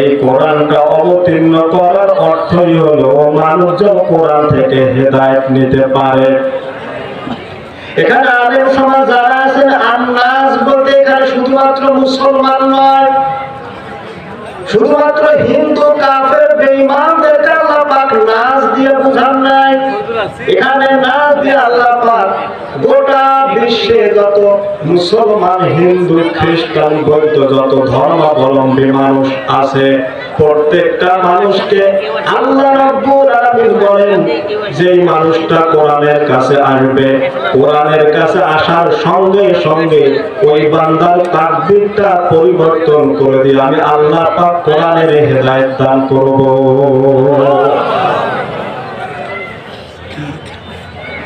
এই কোরআনটা অবতীর্ণ করার অর্থই হলো মানুষজন কোরআন থেকে নিতে পারে। এখানে আলেম সমাজ যারা আছেন, আন্নাস বলতে এখানে শুধুমাত্র মুসলমান নয়, শুধুমাত্র হিন্দু, কাফের, বেঈমানদেরকে আল্লাহ পাক দিয়ে বুঝান নাই। এখানে নাচ দিয়ে আল্লাহ পাক গোটা বিশ্বে যত মুসলমান, হিন্দু, খ্রিস্টান, বৌদ্ধ যত ধর্মাবলম্বী মানুষ আছে, প্রত্যেকটা মানুষকে আল্লাহ রাব্বুল আলামিন বলেন যেই মানুষটা কোরআনের কাছে আসবে, কোরআনের কাছে আসার সঙ্গে সঙ্গে ওই বান্দার তাকদীরটা পরিবর্তন করে দিয়ে আমি আল্লাহ পাক কোরআনের হেদায়েত দান করব তাহলে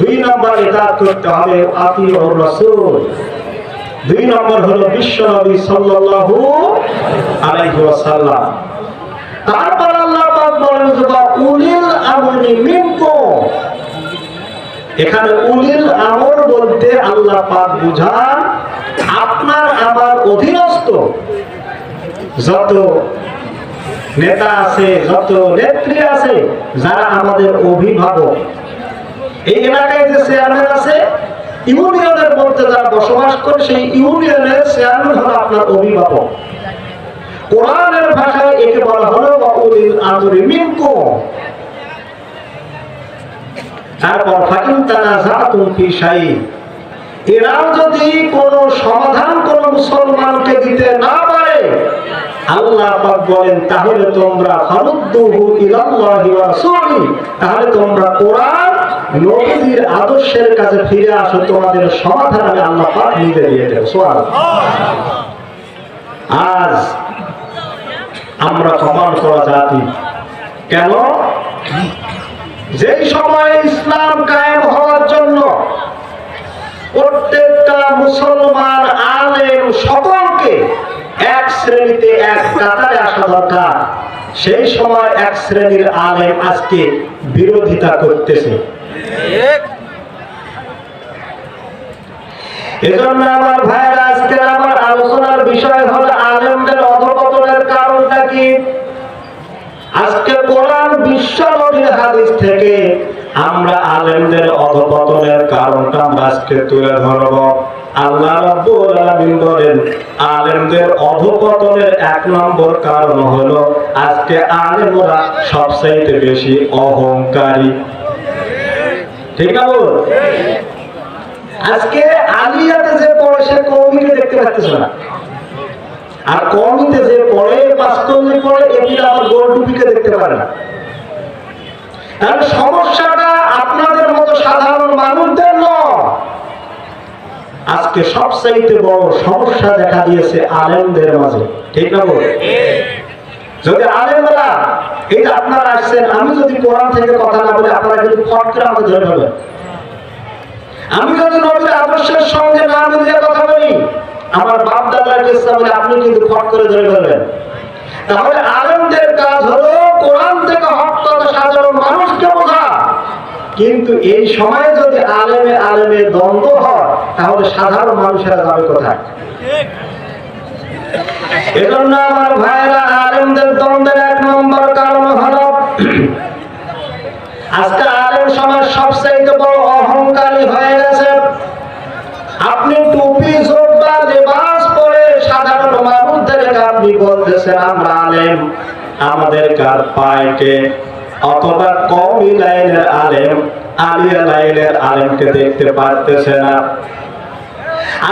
দুই নম্বর ইতাআত করতে হবে আতিউর রাসূল। দুই নম্বর হলো বিশ্ব নবী সাল্লাল্লাহু আলাইহি ওয়াসাল্লাম। তারপর আল্লাহ পাক বলেন উলিল আমরি মিনকুম। এখানে উলিল আমর বলতে আল্লাহ পাক বুঝান, আপনার আমার অধীনস্থ যত নেতা আছে, যত নেত্রী আছে, যারা আমাদের অভিভাবক এই এলাকায় যে চেয়ারম্যান আছে, ইউনিয়নের মধ্যে যারা বসবাস করে, সেই ইউনিয়নের চেয়ারম্যান হলো আপনার অভিভাবক। কোরআনের ভাষায় একে বলা হলো উলিল আমরি মিনকুম। তারপর ফাকিন তারা জাতুন ফি শাইইন এরাও যদি কোন সমাধান কোন মুসলমানকে দিতে না পারে, আল্লাহ পাক বলেন, তাহলে তোমরা ফারুদ্দুহু ইলাল্লাহি ওয়া রাসূলি, তাহলে তোমরা কোরআন নবীর আদর্শের কাছে ফিরে আসো, তোমাদের সমাধান আমি আল্লাহ পাক নিজে দিয়ে দেব। সুবহানাল্লাহ। আজ আমরা কমান করা জাতি। কেন? যেই সময় ইসলাম কায়েম হওয়ার জন্য প্রত্যেকটা মুসলমান আলেম সকলকে এক শ্রেণীতে, এক কাতারে আসা দরকার। সেই সময় এক শ্রেণির আলেম আজকে বিরোধিতা করতেছে। এজন্য আমার ভাইয়েরা, আজকে আমার আলোচনার বিষয় হল আলেমদের অধপতনের কারণটা কি? আজকে কোরআন বিশ্ব নবীর হাদিস থেকে আমরা আলেমদের অধপতনের কারণটা আমরা আজকে তুলে ধরব। আল্লাহ রাব্বুল আলামিন বলেন, আলেমদের অধপতনের এক নম্বর কারণ হলো আজকে আলেমরা সবচাইতে বেশি অহংকারী। ঠিক না বল? আজকে আলিয়াতে যে পড়ে, সে কৌমিকে দেখতে পাচ্ছে না। আর কমিতে যে পড়ে বাস্তবে পড়ে এটি আমার গোল টুপিকে দেখতে পারে না। তাহলে সমস্যাটা আপনাদের মতো সাধারণ মানুষদের নয়। আজকে সবচাইতে বড় সমস্যা দেখা দিয়েছে আলেমদের মাঝে। ঠিক না বল? যদি আলেমরা, এই যে আপনারা আসছেন, আমি যদি কোরআন থেকে কথা না বলি, আপনারা কিন্তু ফট আমাকে ধরে ফেলবেন। আমি যদি নবীর আদর্শের সঙ্গে না মিলিয়ে কথা বলি, আমার বাপ দাদার কিসা বলে আপনি কিন্তু ফট করে ধরে ফেলবেন। তাহলে আলেমদের কাজ হলো কোরআন থেকে হক তথা সাধারণ মানুষকে বোঝা কিন্তু এই সময়ে যদি আলেমে আলেমে দ্বন্দ্ব হয়, তাহলে সাধারণ মানুষেরা যাবে কোথায়? এজন্য আমার ভাইয়েরা, আলেমদের দ্বন্দ্বের এক নম্বর কারণ হলো, আজকে আলেম সমাজ সবচেয়ে বড় অহংকারী হয়ে গেছে। আপনি টুপি, জোব্বা, লেবাস পরে সাধারণ মানুষদেরকে আপনি বলতেছেন, আমরা আলেম, আমাদের কার পায়কে অথবা কমি লাইনের আলেম, আলিয়া লাইনের আলেমকে দেখতে পারতেছে না।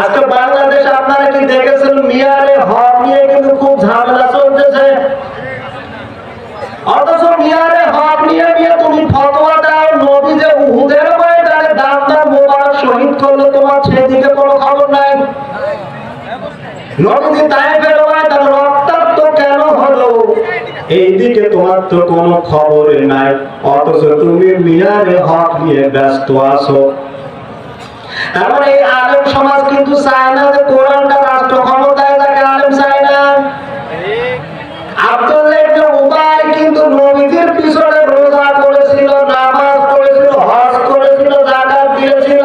আজকে বাংলাদেশে আপনারা কি দেখেছেন? মিয়ারে হক নিয়ে কিন্তু খুব ঝামেলা চলতেছে। অথচ মিয়ারে হক নিয়ে নিয়ে তুমি ফতোয়া দাও নবী যে উহুদের ময়দানে দাম দাম মোবারক শহীদ করল তোমার সেদিকে কোনো খবর নাই। ময়দান রক্তাক্ত কেন হলো এইদিকে তোমার তো কোনো খবরে নাই, অথচ তুমি মিয়ারে হক নিয়ে ব্যস্ত আছো। তারপরে এই আলেম সমাজ কিন্তু চায় না যে কোরআনটা রাষ্ট্র ক্ষমতায় থাকে, আলেম চায় না। আব্দুল্লাহ কিন্তু করেছিল করেছিল দিয়েছিল।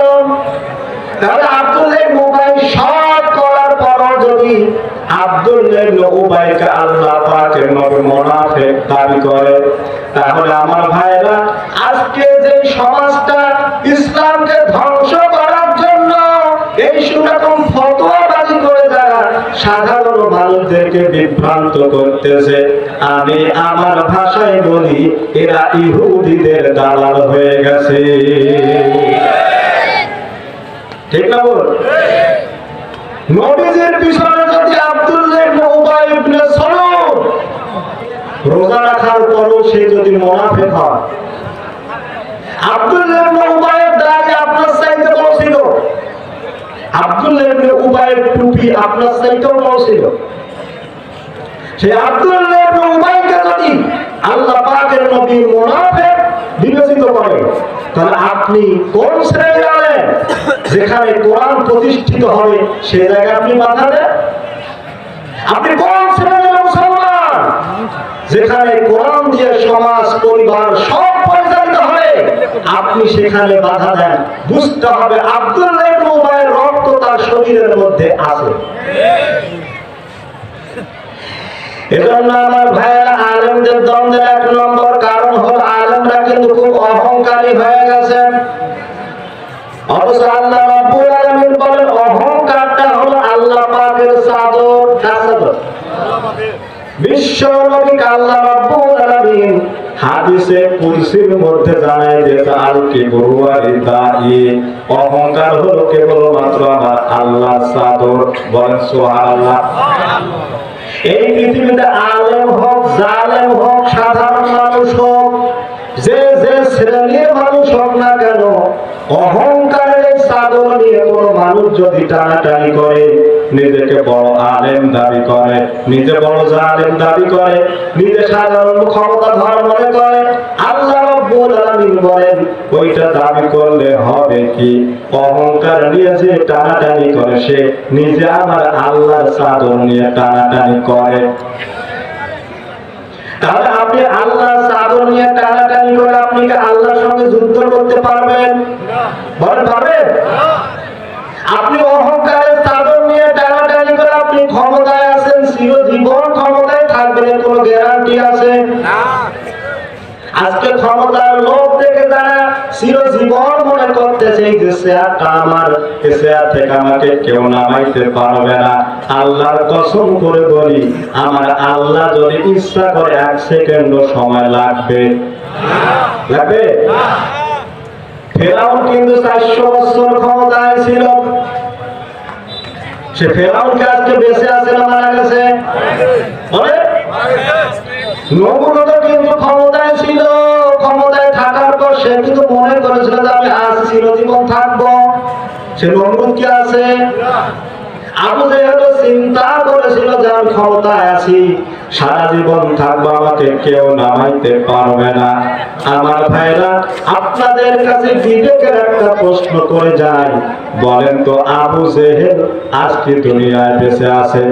তাহলে সব যদি পাকের নবী মুনাফিক দাবি করে। তাহলে আমার ভাইরা আজকে যে সমাজটা ইসলামকে ধ্বংস করার জন্য এই সুরকম ফতোয়াবাজি করে যারা, সাধারণ মানুষদেরকে বিভ্রান্ত করতেছে। আমি আমার ভাষায় বলি, এরা ইহুদিদের দালাল হয়ে গেছে। ঠিক না বল? নবীজির যদি আব্দুল্লাহ ইবনে উবাই ইবনে সালুল রোজা রাখার পরও সে যদি মুনাফিক হয়। উবাইয়ের আপনার ছিল ইবনে টুপি আপনার ছিল ইবনে উবাইকে যদি আল্লাহ পাকের নবী মুনাফিক বিবেচিত করে, তাহলে আপনি কোন শ্রেণি আলেন যেখানে কোরআন প্রতিষ্ঠিত হবে সে জায়গায় আপনি বাধা দেন। আপনি কোন মুসলমান যেখানে কোরআন দিয়ে সমাজ, পরিবার সব পরিচালিত হবে আপনি সেখানে বাধা দেন। বুঝতে হবে আব্দুল্লাহ উবাইয়ের রক্ত তার শরীরের মধ্যে আছে। এজন্য আমার ভাইয়েরা, আলেমদের দ্বন্দ্বের এক নম্বর কারণ হল, আলেমরা কিন্তু খুব অহংকারী হয়ে গেছে অথচ আল্লাহ রাব্বুল আলামিন বলেন অহংকারটা হলো আল্লাহ পাকের চাদর কার চাদর অহংকার হলো কেবলমাত্র আমার আল্লাহ চাদর। বলেন এই পৃথিবীতে হোক, জালেম হোক, সাধারণ মানুষ হোক, যে যে শ্রেণির মানুষ হোক না কেন, অহংকারের চাদর নিয়ে কোনো মানুষ যদি টানাটানি করে নিজেকে বড় আলেম দাবি করে নিজে বড় জালেম দাবি করে নিজে সাধারণ ক্ষমতা ধর মনে করে। আল্লাহ রব্বুল আলামিন বলেন ওইটা দাবি করলে হবে কি? অহংকার নিয়ে যে টানাটানি করে সে নিজে আমার আল্লাহর চাদর নিয়ে টানাটানি করে। তাহলে আপনি আল্লাহর চাদর নিয়ে টানাটানি করে আপনি কি আল্লাহর সঙ্গে যুদ্ধ করতে পারবেন? বলেন পারবেন? আপনি অহংকারের ক্ষমতায় আছেন চিরজীবন ক্ষমতায় থাকবেন কোনো গ্যারান্টি আছে? আজকে ক্ষমতার যারা চিরজীবন মনে করতেছে যে আমার থেকে আমাকে কেউ নামাইতে পারবে না। আল্লাহর কসম করে বলি আমার আল্লাহ যদি ইচ্ছা করে এক সেকেন্ড সময় লাগবে। লাগবে? ফেরাউন কিন্তু চারশো বছর ক্ষমতায় ছিল। সে ফেরাউন কে আজকে বেঁচে আছে না মারা গেছে? কিন্তু ক্ষমতায় ছিল, ক্ষমতায় থাকার পর সে কিন্তু মনে করেছিল আমি আজ চিরজীবন থাকব। সে নমরুদ কি আছে? আবু জেহেল চিন্তা করেছিল যে আমি আছি। সারা জীবন থাকব আমাকে কেউ নামাইতে পারবে না। আমার ভাইরা, আপনাদের কাছে বিবেকের একটা প্রশ্ন করে যাই। বলেন তো, আবু জেহেল আজকে দুনিয়ায় বেঁচে আছে?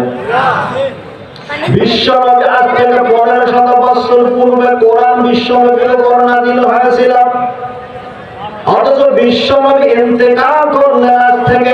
বিশ্বনবী আজ থেকে পনেরো শত বছর পূর্বে কোরআন বিশ্বনবীকে করোনা দিল হয়েছিল। অথচ বিশ্বনবী ইন্তেকাল করলেন আজ থেকে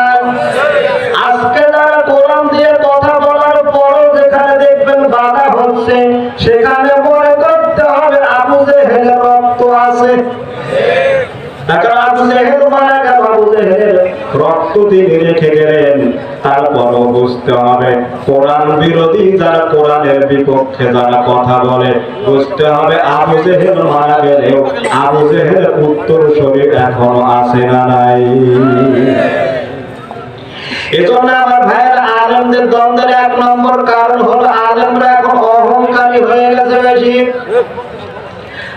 বুঝতে হবে। কোরআন বিরোধী যারা কোরআনের বিপক্ষে যারা কথা বলে, বুঝতে হবে আবু জেহেল মারা গেলেও আবু জেহেল উত্তর শরীর এখনও আছে না নাই। এজন্য আমার ভাইয়ের, আলেমদের দ্বন্দ্বের এক নম্বর কারণ হলো আলেমরা এখন অহংকারী হয়ে গেছে বেশি।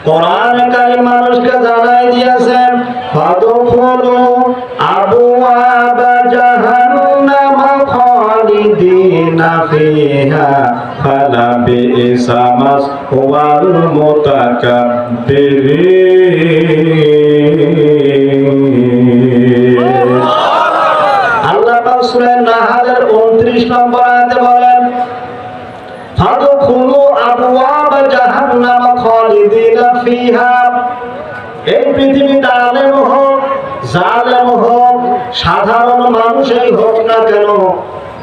কোরআন কারী মানুষকে জানাই দিয়েছেন ফালা বিইসা মাসওয়াল মুতাকাব্বিরিন আল্লাহ পাক সূরা নাহালের 29 নম্বর আয়াতে বলেন ফাদখুলু আবওয়াব জালেম হোক, সাধারণ মানুষই হোক না কেন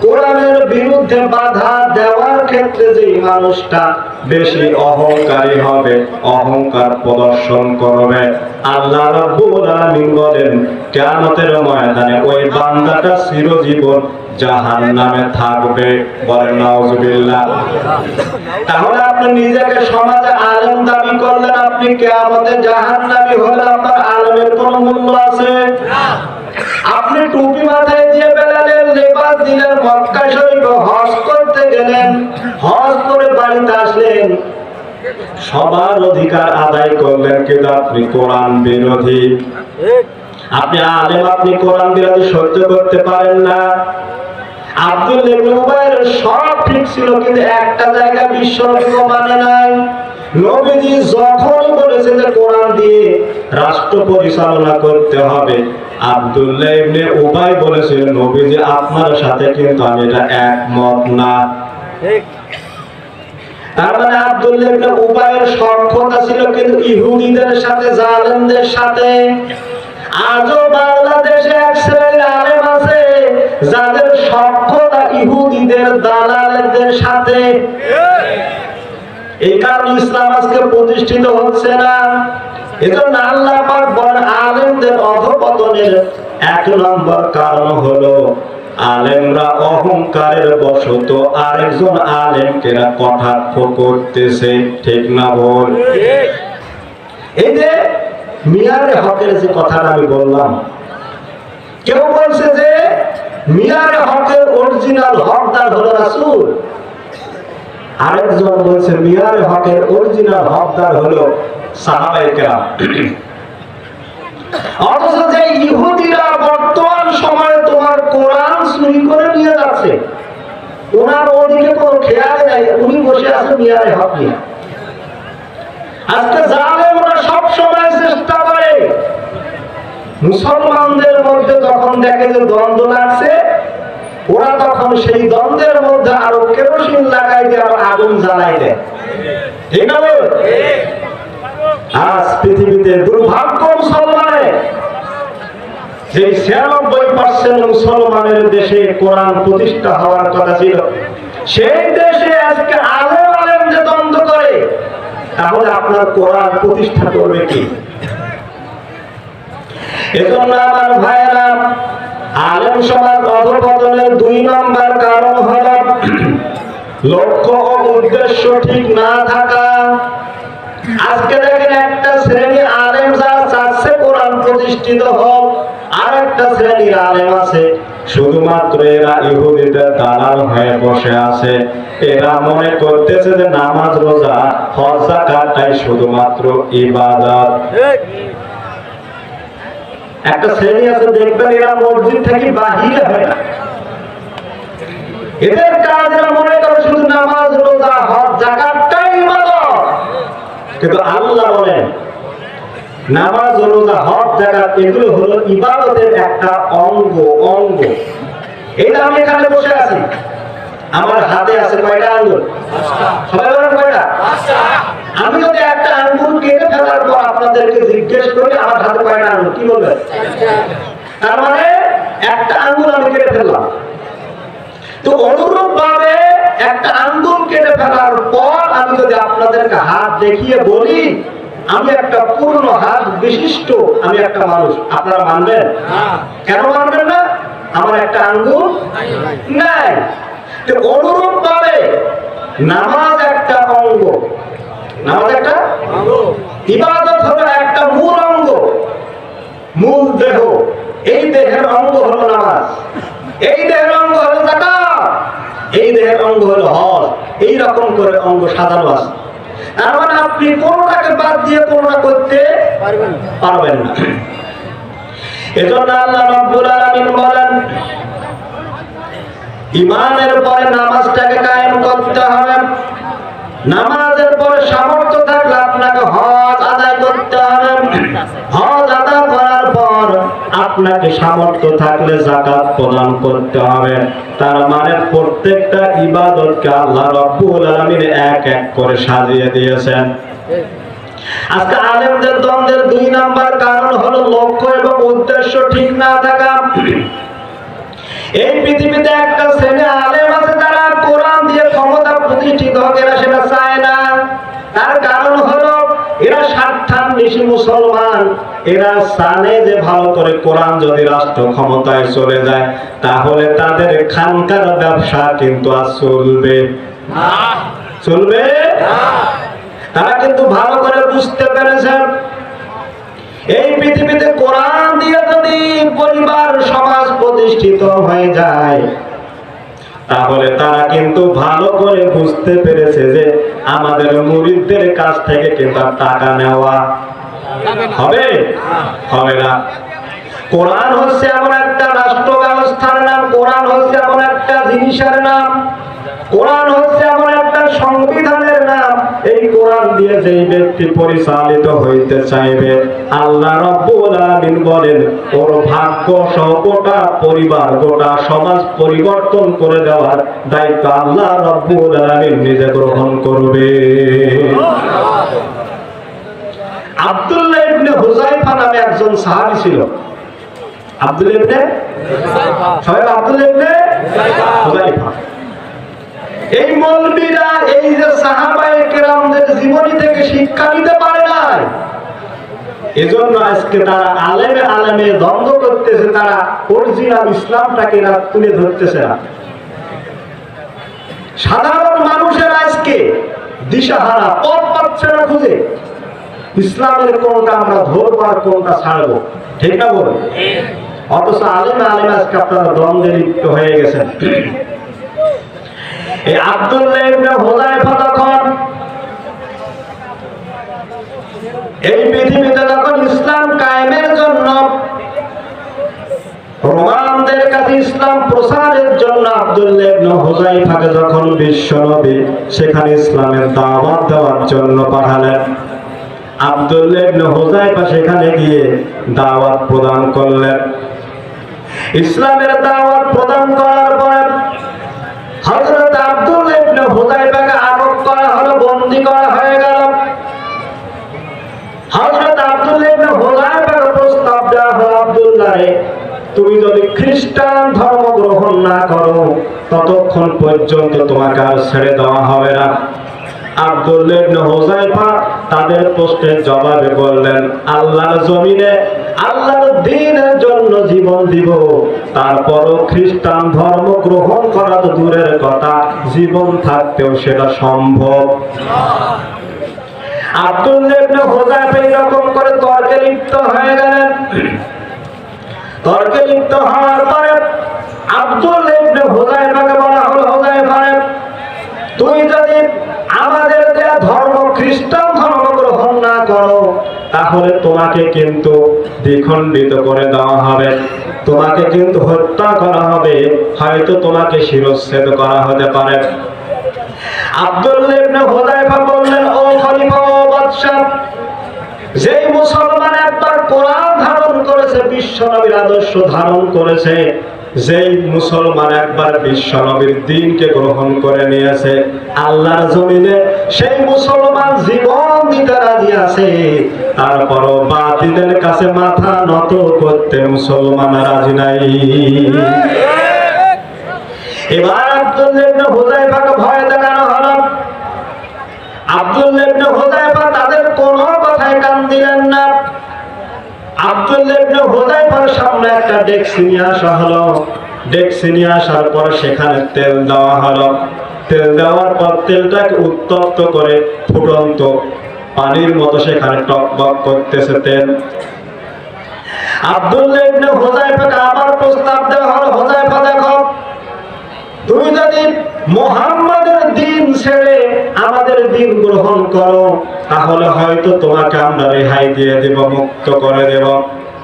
কোরআনের বিরুদ্ধে বাধা দেওয়ার ক্ষেত্রে যে মানুষটা বেশি অহংকারী হবে, অহংকার প্রদর্শন করবে। আল্লাহ রাব্বুল আলামিন বলেন, কিয়ামতের ময়দানে ওই বান্দাটা চিরজীবন জাহান্নামে থাকবে বলেন, নাউজুবিল্লাহ। তাহলে আপনি নিজেকে সমাজে আলেম দাবি করলেন, আপনি কিয়ামতে জাহান্নামী হলে আপনার আলেমের কোনো মূল্য আছে? আপনি টুপি মাথায় দিয়ে বেড়ালেন, লেবাস দিলেন, মক্কা শরীফ হজ করতে গেলেন, হজ করে বাড়িতে আসলেন। সবার অধিকার আদায় করলেন কিন্তু আপনি কোরআন বিরোধী। আপনি আলেম, আপনি কোরআন বিরোধী সহ্য করতে পারেন না। আব্দুল সব ঠিক ছিল, কিন্তু একটা জায়গা বিশ্ব মানে নাই। নবীজি যখন বলেছে যে কোরআন দিয়ে রাষ্ট্র পরিচালনা করতে হবে আব্দুল্লাহ ইবনে উবাই বলেছিল নবীজি আপনার সাথে কিন্তু আমি এটা একমত না। তার মানে আব্দুল্লাহ ইবনে উবাইয়ের সক্ষতা ছিল কিন্তু ইহুদিদের সাথে জালেমদের সাথে। আজও বাংলাদেশে এক শ্রেণির আলেম আছে যাদের সক্ষতা ইহুদিদের দালালদের সাথে। এই কারণে ইসলাম আজকে প্রতিষ্ঠিত হচ্ছে না। এজন্য আল্লাহ পাক বলেন, আলেমদের অধপতনের এক নম্বর কারণ হলো আলেমরা অহংকারের বশত আরেকজন আলেমকে কটাক্ষ করতেছে। ঠিক না বল এই যে মিয়ারে হকের যে কথাটা আমি বললাম, কেউ বলছে যে মিয়ারে হকের অরিজিনাল হকদার হলো রাসূল। আরেকজন বলছে মিয়ারে হকের অরিজিনাল হকদার হলো অথচ যে ইহুদিরা বর্তমান সময়ে তোমার কোরআন চুরি করে নিয়ে যাচ্ছে, ওনার ওদিকে কোনো খেয়াল নাই, উনি বসে আছে মিয়ারে হক নিয়ে। আজকে জালেমরা সব সময় চেষ্টা করে, মুসলমানদের মধ্যে যখন দেখে যে দ্বন্দ্ব লাগছে ওরা তখন সেই দ্বন্দ্বের মধ্যে আরও কেরোসিন লাগাই দিয়ে আরও আগুন জ্বালাই দেয়। আজ পৃথিবীতে দুর্ভাগ্য মুসলমানের। যে ছিয়ানব্বই পার্সেন্ট মুসলমানের দেশে কোরআন প্রতিষ্ঠা হওয়ার কথা ছিল, সেই দেশে আজকে আলেম আলেম যে দ্বন্দ্ব করে, তাহলে আপনার কোরআন প্রতিষ্ঠা করবে কি? এজন্য আমার ভাইয়েরা আলেম সমাজ অধপতনের দুই নম্বর কারণ হল লক্ষ্য ও উদ্দেশ্য ঠিক না থাকা। আজকে দেখেন একটা শ্রেণি আলেম যারা চাচ্ছে কোরআন প্রতিষ্ঠিত হোক, আর একটা শ্রেণির আলেম আছে, শুধুমাত্র এরা ইহুদিদের দালাল হয়ে বসে আছে। এরা মনে করতেছে যে নামাজ, রোজা, হজ যাকাতটাই শুধুমাত্র ইবাদত। একটা শ্রেণি আছে, দেখবেন এরা মসজিদ থেকে বাহিরে হয় না। এদের কাজ এরা মনে করে শুধু নামাজ, রোজা, হজ জাকাতটাই ইবাদত। কিন্তু আল্লাহ বলেন, নামাজ, রোজা, হজ জাকাত এগুলো হলো ইবাদতের একটা অঙ্গ অঙ্গ। এটা আমি এখানে বসে আছি আমার হাতে আছে কয়টা আঙ্গুল? সবাই বলেন কয়টা? আমি যদি একটা আঙ্গুল কেটে ফেলার পর আপনাদেরকে জিজ্ঞেস করি আমার হাতে কয়টা আঙ্গুল? কি বলবেন? তার মানে একটা আঙ্গুল আমি কেটে ফেললাম। তো অনুরূপ ভাবে একটা আঙ্গুল কেটে ফেলার পর আমি যদি আপনাদেরকে হাত দেখিয়ে বলি আমি একটা পূর্ণ হাত বিশিষ্ট আমি একটা মানুষ। আপনারা মানবেন? কেন মানবেন না? আমার একটা আঙ্গুল নাই। অনুরূপ ভাবে নামাজ একটা অঙ্গ। নামাজ একটা ইবাদত হলো একটা মূল অঙ্গ। মূল দেহ। এই দেহের অঙ্গ হলো নামাজ। এই দেহের অঙ্গ হলো জাকাত এই দেহের অঙ্গ হলো হজ। এই রকম করে অঙ্গ সাজানো আছে। তার মানে আপনি কোনোটাকে বাদ দিয়ে কোনোটা করতে পারবেন না। এজন্য আল্লাহ রাব্বুল আলামিন বলেন ইমানের পরে নামাজটাকে কায়েম করতে হবে। নামাজের পরে সামর্থ্য থাকলে আপনাকে হজ আদায় করতে হবে। হজ আদায় করার পর আপনাকে সামর্থ্য থাকলে জাকাত প্রদান করতে হবে। তার মানে প্রত্যেকটা ইবাদতকে আল্লাহ রব্বুল আলামিন এক এক করে সাজিয়ে দিয়েছেন। আজকে আলেমদের দ্বন্দ্বের দুই নাম্বার কারণ হলো লক্ষ্য এবং উদ্দেশ্য ঠিক না থাকা। এই পৃথিবীতে একটা শ্রেণি আলেম আছে যারা কোরআন দিয়ে ক্ষমতা প্রতিষ্ঠিত হোক এরা সেটা চায় না। তার কারণ হলো, এরা স্বার্থান্বেষী মুসলমান। এরা যে ভালো করে কোরআন যদি রাষ্ট্র ক্ষমতায় চলে যায়, তাহলে তাদের খানকার ব্যবসা কিন্তু আর চলবে চলবে? তারা কিন্তু ভালো করে বুঝতে পেরেছেন। এই পৃথিবীতে যদি পরিবার সমাজ প্রতিষ্ঠিত হয়ে যায়। তাহলে তারা কিন্তু ভালো করে বুঝতে পেরেছে যে আমাদের মুরিদদের কাছ থেকে কিন্তু টাকা নেওয়া হবে? হবে না। কোরআন হচ্ছে এমন একটা রাষ্ট্র ব্যবস্থার নাম, কোরআন হচ্ছে এমন একটা জিনিসের নাম, কোরআন হচ্ছে এমন একটা সংবিধানের নাম এই কোরআন দিয়ে যেই ব্যক্তি পরিচালিত হইতে চাইবে আল্লাহ রব্বুল আলামিন বলেন ওর ভাগ্য সহ গোটা পরিবার গোটা সমাজ পরিবর্তন করে দেওয়ার দায়িত্ব আল্লাহ রব্বুল আলামিন নিজে গ্রহণ করবে। আব্দুল্লাহ ইবনে হুজাইফা নামে একজন সাহাবী ছিল। আব্দুল্লাহ ইবনে? সবাই আব্দুল্লাহ ইবনে? হুজাইফা এই মৌলবীরা, এই যে সাহাবায়ে কেরামদের জীবনী থেকে শিক্ষা নিতে পারে নাই, এজন্য আজকে তারা আলেমে আলেমে দ্বন্দ্ব করতেছে, তারা অরিজিনাল ইসলামটাকে তুলে ধরতেছে না। সাধারণ মানুষের আজকে দিশাহারা পথ পাচ্ছে না খুঁজে। ইসলামের কোনটা আমরা ধরবো আর কোনটা ছাড়বো, ঠিক না বলে? অথচ আলেমে আলেমে আজকে আপনারা দ্বন্দ্বে লিপ্ত হয়ে গেছেন। এই তখন পৃথিবীতে যখন ইসলাম কায়েমের জন্য, রোমানদের কাছে ইসলাম প্রসারের জন্য আব্দুল্লাহ ইবনে হুযায়ফাকে যখন বিশ্বনবী সেখানে ইসলামের দাওয়াত দেওয়ার জন্য পাঠালেন আব্দুল্লাহ সেখানে গিয়ে দাওয়াত প্রদান করলেন। ইসলামের দাওয়াত প্রদান করার পরে হযরত করা হয়ে গেল। আব্দুল্লাহ প্রস্তাব দেওয়া তুমি যদি খ্রিস্টান ধর্ম গ্রহণ না করো, ততক্ষণ পর্যন্ত তোমাকে আর ছেড়ে দেওয়া হবে না। হুযায়ফা তাদের প্রশ্নের জবাবে বললেন, আল্লাহর জমিনে আল্লাহর জন্য জীবন দিব খ্রিস্টান ধর্ম গ্রহণ করা তো দূরের কথা, জীবন থাকতেও সেটা সম্ভব। করে তর্কে লিপ্ত হয়ে গেলেন। তর্কে লিপ্ত হওয়ার পরে আব্দুল্লাহ ইবনে বলা হলো তুই যদি আমাদের দেয়া ধর্ম খ্রিস্টান ধর্ম গ্রহণ না করো, তাহলে তোমাকে কিন্তু দ্বিখণ্ডিত করে দেওয়া হবে। তোমাকে কিন্তু হত্যা করা হবে, হয়তো তোমাকে শিরচ্ছেদ করা হতে পারে। আব্দুল্লাহ বললেন, ও খলিফা, ও বাদশা যেই মুসলমান একবার কোরআন ধারণ করেছে, বিশ্ব নবীর আদর্শ ধারণ করেছে যেই মুসলমান একবার বিশ্ব নবীর দিনকে গ্রহণ করে নিয়েছে, আল্লাহর জমিনে সেই মুসলমান জীবন দিতে রাজি আছে। তারপরও বাতিলের কাছে মাথা নত করতে মুসলমান রাজি নাই। এবার আব্দুল্লাহ সামনে একটা ডেস্ক নিয়ে আসা হলো। ডেক্সি নিয়ে আসার পর সেখানে তেল দেওয়া হলো। তেল দেওয়ার পর তেলটাকে উত্তপ্ত করে ফুটন্ত পানির মতো সেখানে টকবক করতেছে তেল। ইবনে আবার প্রস্তাব দেওয়া হলো দেখো, তুমি যদি মুহাম্মাদের দিন ছেড়ে আমাদের দিন গ্রহণ করো, তাহলে হয়তো তোমাকে আমরা রেহাই দিয়ে দেব, মুক্ত করে দেব।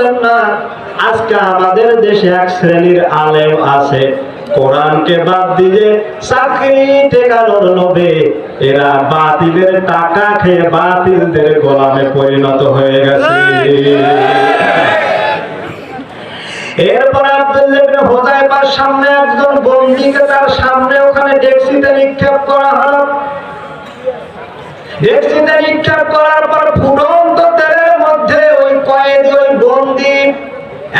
নত না, আজকে আমাদের দেশে এক শ্রেণির আলেম আছে। কোরআনকে বাদ দিয়ে চাকরি লোভে এরা বাতিলের টাকা খেয়ে বাতিলদের গোলামে পরিণত হয়ে গেছে। এরপর হুযায়ফার সামনে একজন বন্দীকে তার সামনে ওখানে ডেক্সিতে নিক্ষেপ করা হলো। ডেক্সিতে নিক্ষেপ করার পর ফুটন্ত